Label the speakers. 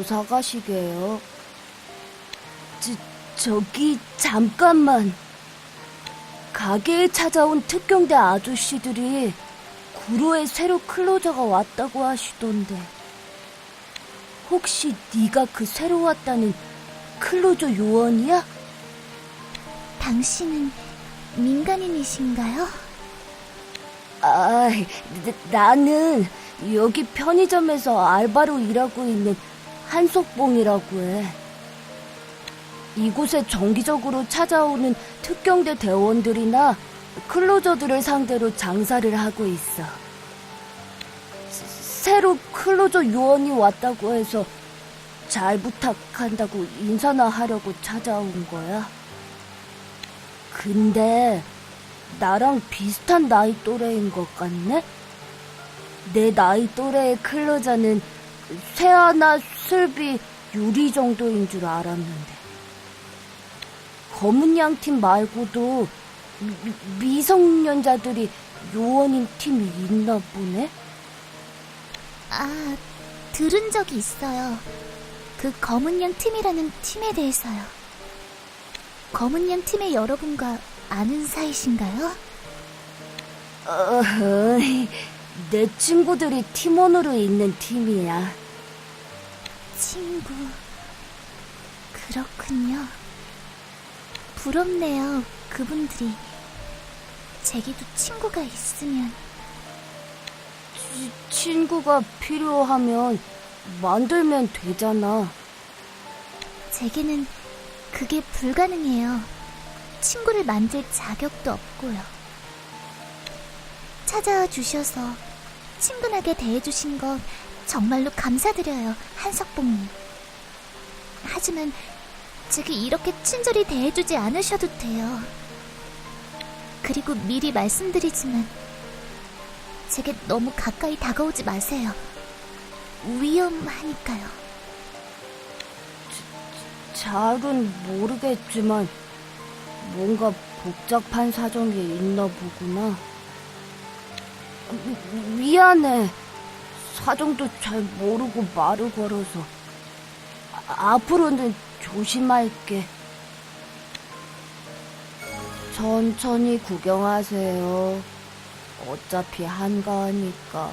Speaker 1: 뭐 사가시게요? 저, 저기, 잠깐만. 가게에 찾아온 특경대 아저씨들이 구로에 새로 클로저가 왔다고 하시던데. 혹시 네가 그 새로 왔다는 클로저 요원이야?
Speaker 2: 당신은 민간인이신가요?
Speaker 1: 아, 나- 나는 여기 편의점에서 알바로 일하고 있는 한석봉이라고 해. 이곳에 정기적으로 찾아오는 특경대 대원들이나 클로저들을 상대로 장사를 하고 있어. 새- 새로 클로저 요원이 왔다고 해서 잘 부탁한다고 인사나 하려고 찾아온 거야. 근데 나랑 비슷한 나이 또래인 것 같네? 내 나이 또래의 클로저는 세아나 슬비 유리 정도인 줄 알았는데. 검은 양팀 말고도 미, 미성년자들이 요원인 팀이 있나 보네?
Speaker 2: 아, 들은 적이 있어요. 그 검은 양 팀이라는 팀에 대해서요. 검은 양 팀의 여러분과 아는 사이신가요?
Speaker 1: 어, 내 친구들이 팀원으로 있는 팀이야.
Speaker 2: 친구. 그렇군요. 부럽네요, 그분들이. 제게도 친구가 있으면.
Speaker 1: 치- 친구가 필요하면 만들면 되잖아.
Speaker 2: 제게는 그게 불가능해요. 친구를 만들 자격도 없고요. 찾아와 주셔서 친근하게 대해주신 것 정말로 감사드려요, 한석봉님. 하지만 제게 이렇게 친절히 대해주지 않으셔도 돼요. 그리고 미리 말씀드리지만 제게 너무 가까이 다가오지 마세요. 위험하니까요.
Speaker 1: 잘은 모르겠지만 뭔가 복잡한 사정이 있나 보구나. 미- 미안해. 사정도 잘 모르고 말을 걸어서. 아, 앞으로는 조심할게. 천천히 구경하세요. 어차피 한가하니까.